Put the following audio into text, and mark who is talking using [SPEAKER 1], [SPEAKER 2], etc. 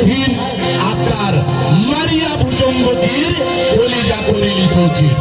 [SPEAKER 1] শাহিন আপনার মারিয়া ভুজঙ্গতির কলিজা করিলি চৌচির